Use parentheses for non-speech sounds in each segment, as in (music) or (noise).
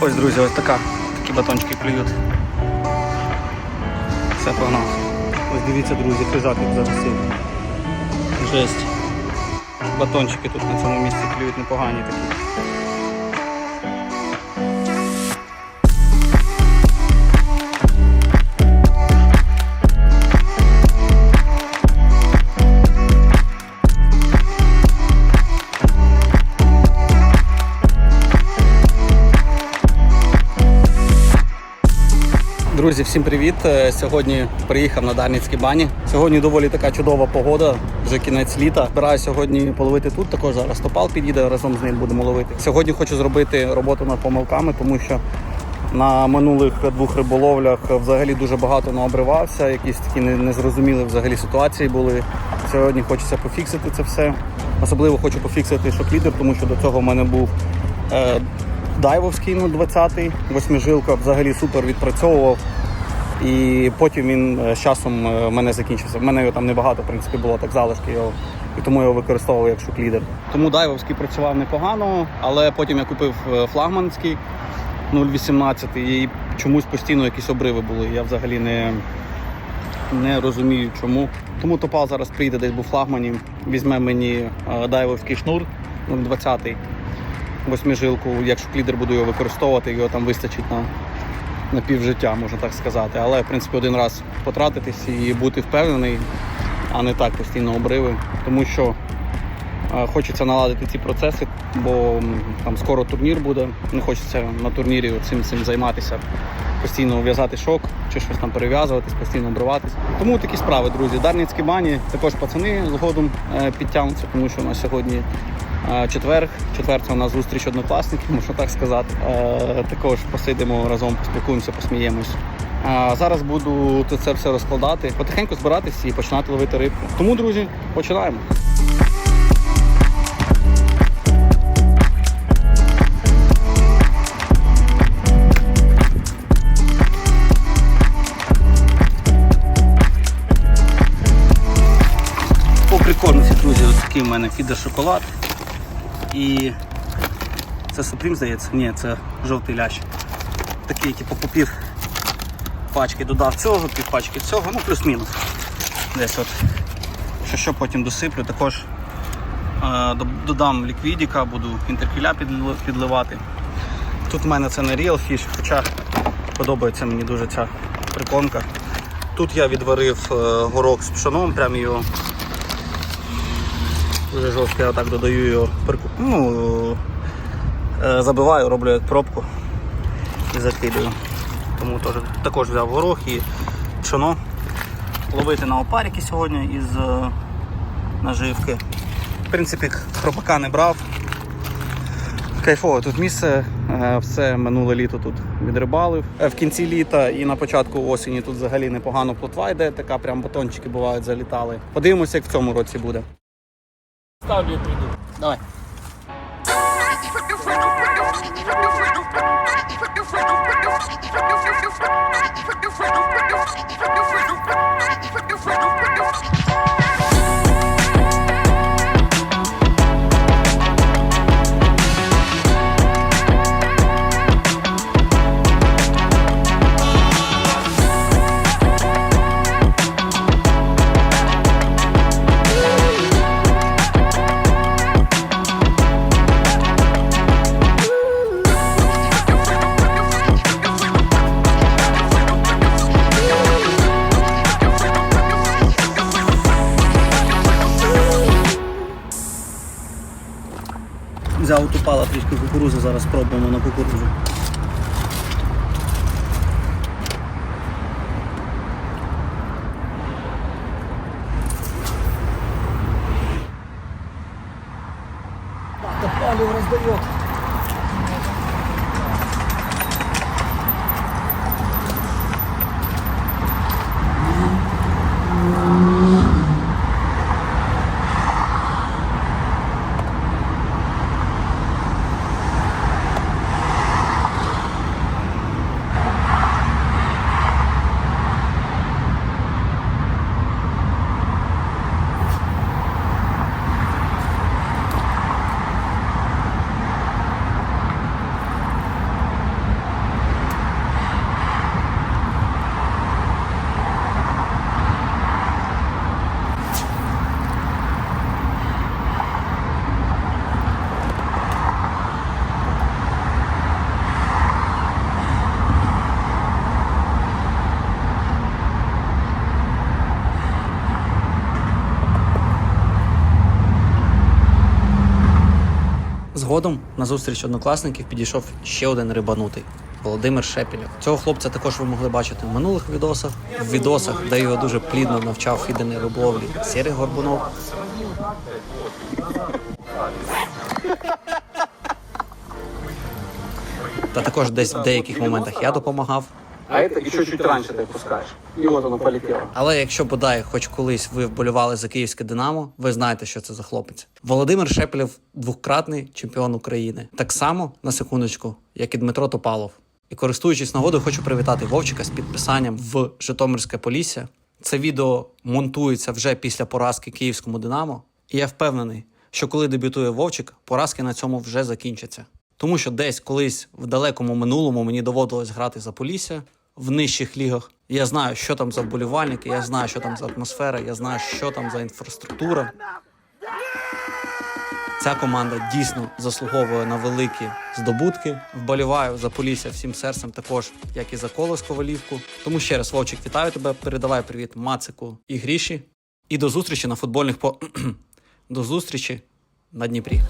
Ось, друзі, ось така. Такі батончики клюють. Все погнав. Ось дивіться, друзі, хижак як загасив. Жесть. Батончики тут на цьому місці клюють непогані такі. Друзі, всім привіт! Е, Сьогодні приїхав на Дарницькі бані. Сьогодні доволі така чудова погода, вже кінець літа. Збираю сьогодні половити тут. Також зараз топал підійде, разом з ним будемо ловити. Сьогодні хочу зробити роботу над помилками, тому що на минулих двох риболовлях взагалі дуже багато наобривався. Якісь такі не- незрозумілі взагалі ситуації були. Сьогодні хочеться пофіксити це все. Особливо хочу пофіксити шоклідер, тому що до цього в мене був е, дайвовський ну, 20-й, восьмижилка, взагалі супер відпрацьовував. І потім він е, з часом е, в мене закінчився. В мене його там небагато, в принципі, було так залишки його. І тому його використовував як шуклідер. Тому дайвовський працював непогано, але потім я купив е, флагманський 0,18 і чомусь постійно якісь обриви були. Я взагалі не, не розумію чому. Тому Топал зараз прийде десь був флагмані, візьме мені дайвовський шнур 0,20 восьмижилку, якщо клідер буду його використовувати, його там вистачить на, на півжиття, можна так сказати. Але в принципі один раз потратитись і бути впевнений, а не так постійно обриви. Тому що е, хочеться наладити ці процеси, бо там скоро турнір буде. Не хочеться на турнірі цим цим займатися. Постійно в'язати шок чи щось там перев'язуватись, постійно обриватись. Тому такі справи, друзі. Дарницькі бані, також пацани згодом е, підтягнуться, тому що у нас сьогодні Е, Четвер, це у нас зустріч однокласників, можна так сказати. Е, Також посидимо разом, поспілкуємося, посміємось. Зараз буду це все розкладати, потихеньку збиратись і починати ловити рибку. Тому, друзі, починаємо. По прикормці, друзі, ось такий в мене фідер шоколад. І це Supreme, здається? Ні, це жовтий лящ. Такий, типу, по пачки додав цього, пів пачки цього, ну плюс-мінус. Десь от. Що, що потім досиплю, також е, додам ліквідіка, буду інтеркіля підливати. Тут в мене це не Real Fish, хоча подобається мені дуже ця прикормка. Тут я відварив е, горок з пшоном, прям його Дуже жорстко я так додаю його, ну, е, забиваю, роблю як пробку і закидаю. Тому теж, також взяв горох і пшоно. Ловити на опарики сьогодні із е, наживки. В принципі, хробака не брав. Кайфово тут місце, е, все минуле літо тут відрибалив. В кінці літа і на початку осені тут взагалі непогано плотва йде, така прям батончики бувають залітали. Подивимося, як в цьому році буде. Está ali, Não é. Згодом на зустріч однокласників підійшов ще один рибанутий. Володимир Шепілєв. Цього хлопця також ви могли бачити в минулих відосах. В відосах, де його дуже плідно навчав фідерної риболовлі Сірий Горбунов. Та також десь в деяких моментах я допомагав. А это еще чуть раньше ты пускаешь. И вот оно полетело. Але якщо бодай, хоч колись ви вболівали за київське Динамо, ви знаєте, що це за хлопець. Володимир Шепелєв двократний чемпіон України. Так само на секундочку, як і Дмитро Топалов. І користуючись нагодою, хочу привітати Вовчика з підписанням в Житомирське Полісся. Це відео монтується вже після поразки київському Динамо. І я впевнений, що коли дебютує Вовчик, поразки на цьому вже закінчаться. Тому що десь колись в далекому минулому мені доводилось грати за Полісся в нижчих лігах. Я знаю, що там за вболівальники, я знаю, що там за атмосфера, я знаю, що там за інфраструктура. Ця команда дійсно заслуговує на великі здобутки. Вболіваю за Полісся всім серцем, також як і за колос Ковалівку. Тому ще раз, Вовчик, вітаю тебе. Передавай привіт Мацику і Гріші. І до зустрічі на футбольних по (clears throat) до зустрічі на Дніпрі.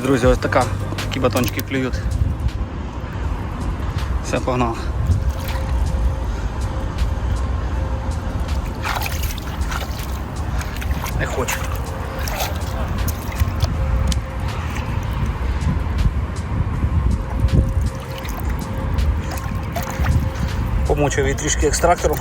Ось, друзі, ось така. Такі батончики клюють. Все, погнав. Не хочу. Помучив її трішки екстрактором.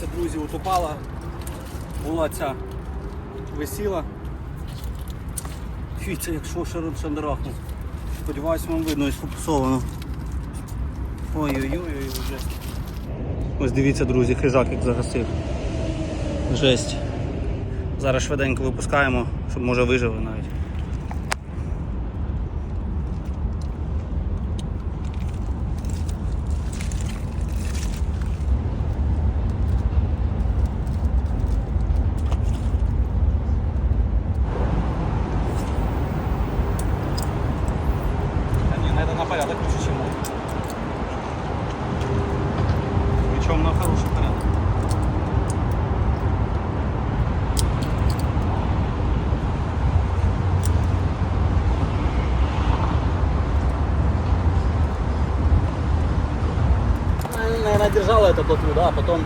Дивіться, друзі, утопала. Була ця висіла. Дивіться, як шошером шандарахнув. Сподіваюсь, вам видно і сфокусовано. Ой-ой-ой, вже. Ось дивіться, друзі, хижак як загасив. Жесть. Зараз швиденько випускаємо, щоб може виживе навіть. Держала эту плотву, да, а потом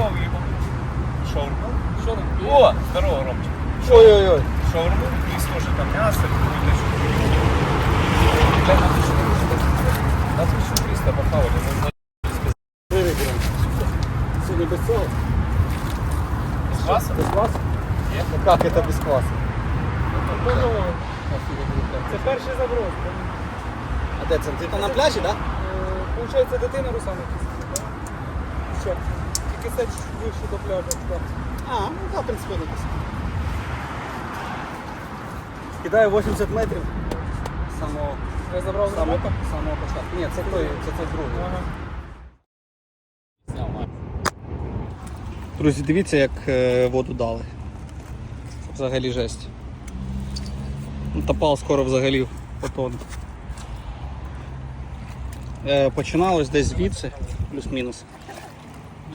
вобьем его. Шаурму. О, здорово, Ромчик. Ой-ой-ой. Шаурму и тоже там мясо какое-то еще. Бля, на 1300. На 1300 похавали. на- Сьогодні без цього? С мясом? Без квасу? Ні. Ну як це без квасу? Це перший заброс. А де це? Ти на пляжі, так? Получається, дитина Руслана кисне, Що? Тільки це чуть вище до пляжу. так. А, ну так, в принципі, написано. Кидаю 80 метрів самого, Я забрав з самого, робота. самого початку. Ні, це той, це той другий. Ага. Друзі, дивіться, як е, воду дали. Це взагалі жесть. Ну, Топал скоро взагалі потоне. Е, починалось десь звідси, плюс-мінус.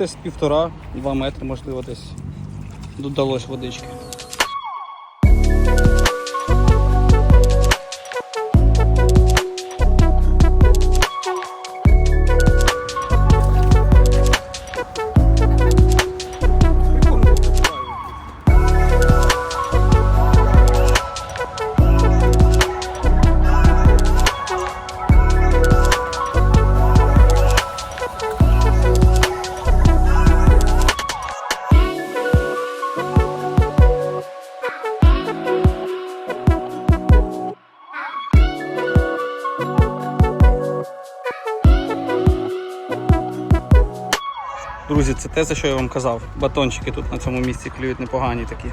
Десь півтора-два метри, можливо, десь додалось водички. Те, за що я вам казав. Батончики тут на цьому місці клюють непогані такі.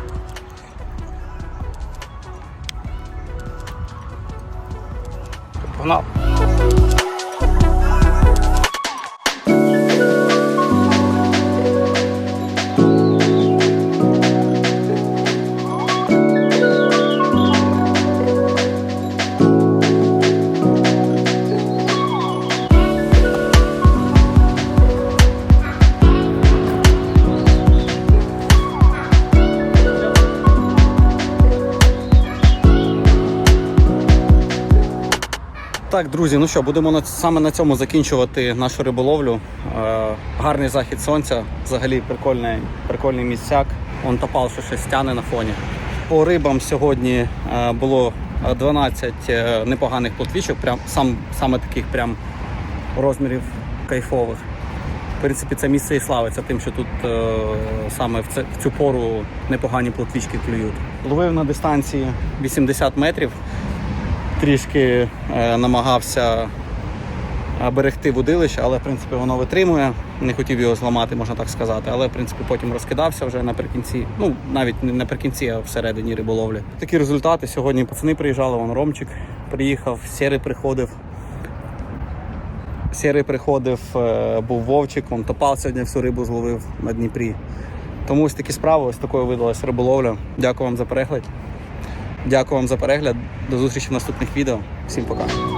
Погнав. Так, друзі, ну що, будемо на, саме на цьому закінчувати нашу риболовлю. Е, гарний захід сонця, взагалі прикольний, прикольний місцяк. Он топав, що щось тяне на фоні. По рибам сьогодні е, було е, 12 е, непоганих плотвічок, прям, сам, саме таких прям розмірів кайфових. В принципі, це місце і славиться тим, що тут е, саме в, це, в цю пору непогані плотвічки клюють. Ловив на дистанції 80 метрів, трішки е, намагався е, берегти водилище, але в принципі воно витримує. Не хотів його зламати, можна так сказати. Але в принципі потім розкидався вже наприкінці. Ну навіть не наприкінці, а всередині риболовлі. Такі результати. Сьогодні пацани приїжджали, вон Ромчик приїхав, Сєрий приходив. Сєрий приходив, е, був Вовчик, он топав сьогодні всю рибу зловив на Дніпрі. Тому ось такі справи, ось такою видалась риболовля. Дякую вам за перегляд. Дякую вам за перегляд. До зустрічі в наступних відео. Всім пока.